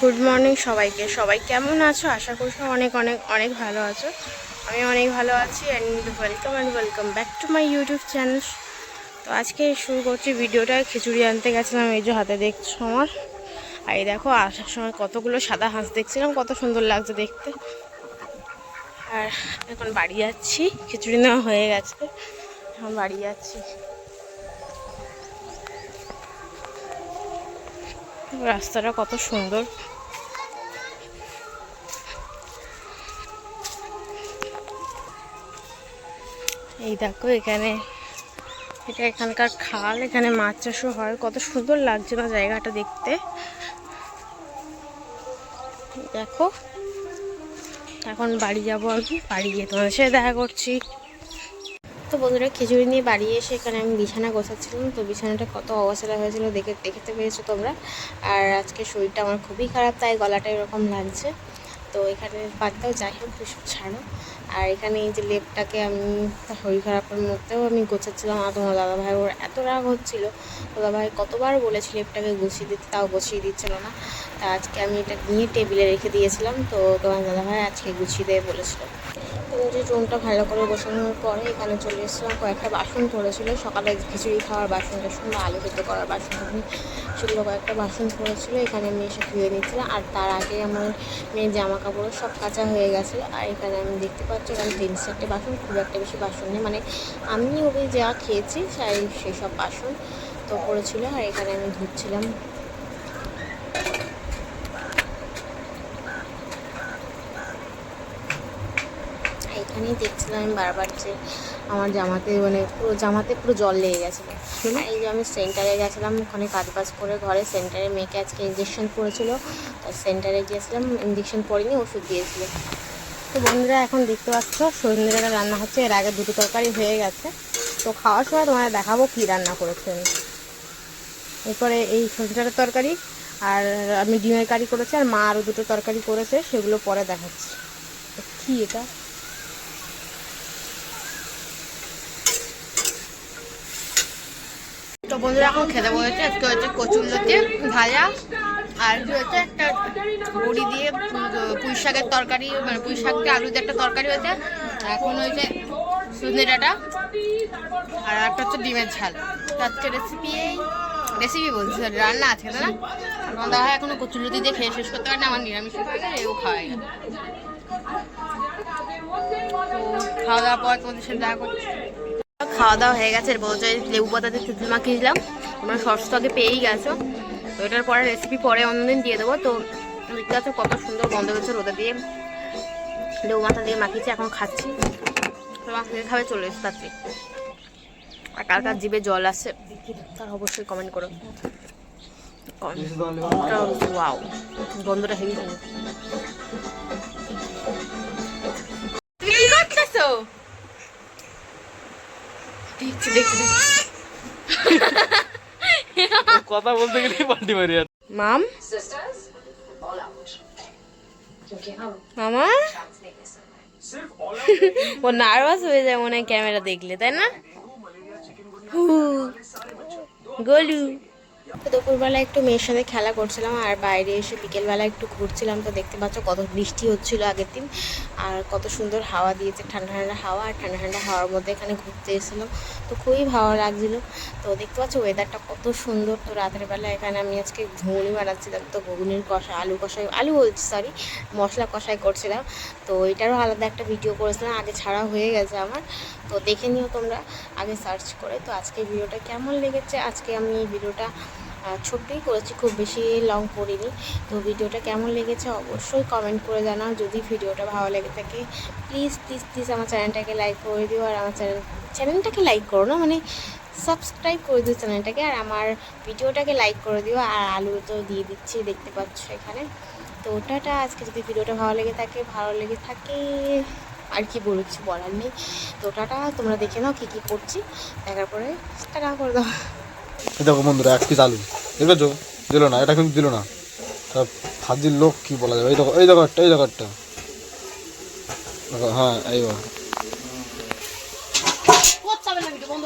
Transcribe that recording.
Good morning সবাইকে। সবাই কেমন আছো? আশা করছি অনেক অনেক অনেক ভালো আছো। আমি অনেক ভালো আছি and welcome and welcome back to my YouTube channel তো আজকে শুরু করছি ভিডিওটা। খিচুড়ি আনতে গেছিলাম, এই যে হাতে দেখছ আমার। আর এই দেখো, আসার সময় কতগুলো সাদা হাঁস দেখছিলাম, কত সুন্দর লাগছে দেখতে। আর এখন বাড়ি যাচ্ছি, খিচুড়ি নেওয়া হয়ে গেছে। এখন বাড়ি যাচ্ছি। রাস্তাটা কত সুন্দর। এই দেখো এখানে, এটা এখানকার খাল, এখানে মাছ চাষও হয়। কত সুন্দর লাগছে না জায়গাটা দেখতে। দেখো, এখন বাড়ি যাব আমি, বাড়ি গিয়ে তোমাদের সাথে দেখা করছি। তো বন্ধুরা খিচুড়ি নিয়ে বাড়ি এসে এখানে আমি বিছানা গোছাচ্ছিলাম। তো বিছানাটা কত অবস্থা হয়েছিল দেখে দেখতে পেয়েছ তোমরা। আর আজকে শরীরটা আমার খুবই খারাপ, তাই গলাটা এরকম লাগছে। তো এখানে বাদ যাই হোক ছাড়ো। আর এখানে এই যে লেপটাকে আমি শরীর খারাপের মধ্যেও আমি গোছাচ্ছিলাম। আর তোমার দাদাভাই ওর এত রাগ হচ্ছিল। দাদাভাই কতবার বলেছি লেপটাকে গুছিয়ে দিতে, তাও গুছিয়ে দিচ্ছিল না। তা আজকে আমি এটা নিয়ে টেবিলে রেখে দিয়েছিলাম। তো তোমার দাদাভাই আজকে গুছিয়ে দেবে বলেছিল। যে রুমটা ভালো করে বসানোর পরে এখানে চলে এসেছিলাম। কয়েকটা বাসন পড়েছিল। সকালে খিচুড়ি খাওয়ার বাসন টাসন বা আলু সেদ্ধ করার বাসন টাসন সেগুলো কয়েকটা বাসন পড়েছিল। এখানে আমি এসে ধুয়ে নিচ্ছিলাম। আর তার আগে আমার মেয়ের জামা কাপড় সব কাঁচা হয়ে গেছে আর এখানে আমি দেখতে পাচ্ছি, এখানে তিন চারটে বাসন, খুব একটা বেশি বাসন নেই। মানে আমি ওকে যা খেয়েছি সেই সব বাসন তো পড়েছিল। আর এখানে আমি ধুচ্ছিলাম। এখানেই দেখছিলাম আমি বারবার যে আমার জামাতে মানে পুরো জামাতে পুরো জল লেগে গেছিল। এই যে আমি সেন্টারে গেছিলাম ওখানে কাজ বাজ করে ঘরে সেন্টারে মেয়েকে আজকে ইঞ্জেকশন পড়েছিল তো সেন্টারে গিয়েছিলাম ইঞ্জেকশন পড়িনি ওষুধ দিয়েছিল। তো বন্ধুরা এখন দেখতে পাচ্ছ সন্ধ্যেবেলা রান্না হচ্ছে এর আগে দুটো তরকারি হয়ে গেছে। তো খাওয়ার সময় তোমার দেখাবো কী রান্না করেছে আমি। এরপরে এই সন্ধ্যাটার তরকারি আর আমি ডিমের কারি করেছি আর মা আরও দুটো তরকারি করেছে সেগুলো পরে দেখাচ্ছি। কী এটা? বন্ধুরা, এখন খেতে বলেছে আজকে হচ্ছে কচুর লতি ভাজা, আর কি হচ্ছে একটা বড়ি দিয়ে পুঁই শাকের তরকারি মানে পুঁই আলু দিয়ে একটা তরকারি হয়েছে। এখন হয়েছে সুন্দর ডাটা, আর একটা হচ্ছে ডিমের ঝাল। আজকে রেসিপি এই রেসিপি বলছি রান্না আছে না? আমার হয় এখনও কচুর লতি দিয়ে খেয়ে শেষ করতে পারে না আমার নিরামিষ হয়ে গেছে এও খাওয়াই গেল খাওয়া দাওয়ার পর তোমাদের সাথে দেখা করছি। খাওয়া দাওয়া হয়ে গেছে বলছে লেবু পাতাতে তেঁতুল মাখিয়েছিলাম তোমরা সস তো আগে পেয়েই গেছো। তো এটার পরে রেসিপি পরে অন্যদিন দিয়ে দেবো। তো দেখতে পাচ্ছ কত সুন্দর গন্ধ হচ্ছে রোদে দিয়ে। লেবু মাথা দিয়ে মাখিয়েছি, এখন খাচ্ছি। তো মাখিয়ে খাবে চলে এসে তাতে আর কার কার জিভে জল আসে তার অবশ্যই কমেন্ট করো। ওয়াও গন্ধটা হেভি কি করতেছো? দেখছি দেখছি কথা বলতে গেলে পাল্টি মারি মাম? মামা? ও নার্ভাস হয়ে যায় মনে হয় ক্যামেরা দেখলে তাই না? গোলু। দুপুরবেলা একটু মেয়ের সাথে খেলা করছিলাম, আর বাইরে এসে বিকেলবেলা একটু ঘুরছিলাম। তো দেখতে পাচ্ছ কত বৃষ্টি হচ্ছিল আগের দিন, আর কত সুন্দর হাওয়া দিয়েছে, ঠান্ডা ঠান্ডা হাওয়া, আর ঠান্ডা ঠান্ডা হাওয়ার মধ্যে এখানে ঘুরতে এসেছিলাম। তো খুবই ভালো লাগছিল। তো দেখতে পাচ্ছ ওয়েদারটা কত সুন্দর। তো রাতের বেলা এখানে আমি আজকে ঘুগনি বানাচ্ছিলাম তো ঘুগনির কষা, আলু কষাই, আলু বলছি সরি মশলা কষাই করছিলাম। তো এটারও আলাদা একটা ভিডিও করেছিলাম, আগে ছাড়া হয়ে গেছে আমার। তো দেখে নিও তোমরা, আগে সার্চ করে। তো আজকে ভিডিওটা কেমন লেগেছে? আজকে আমি এই ভিডিওটা ছোট্টই করেছি, খুব বেশি লং করিনি। তো ভিডিওটা কেমন লেগেছে অবশ্যই কমেন্ট করে জানাও। যদি ভিডিওটা ভালো লেগে থাকে প্লিজ প্লিজ প্লিজ আমার চ্যানেলটাকে লাইক করে দিও। আর আমার চ্যানেল চ্যানেলটাকে লাইক করো না মানে সাবস্ক্রাইব করে দিও চ্যানেলটাকে আর আমার ভিডিওটাকে লাইক করে দিও। আর আলু তো দিয়ে দিচ্ছি, দেখতে পাচ্ছ এখানে। তো ওটাটা আজকে যদি ভিডিওটা ভালো লেগে থাকে, ভালো লেগে থাকে আর কি বলব কিছু বলার নেই। তো টাটা তোমরা দেখে নাও কি কি করছি। দেখার পরে টাকা করে দাও। দেখো বন্ধুরা এক পিস আলু। দেখেছ দিল না এটা কিন্তু দিল না। হাজির লোক কী বলা যাবে? এই দেখো এই দেখো একটা এই দেখো একটা। দেখো হ্যাঁ এই বন্ধ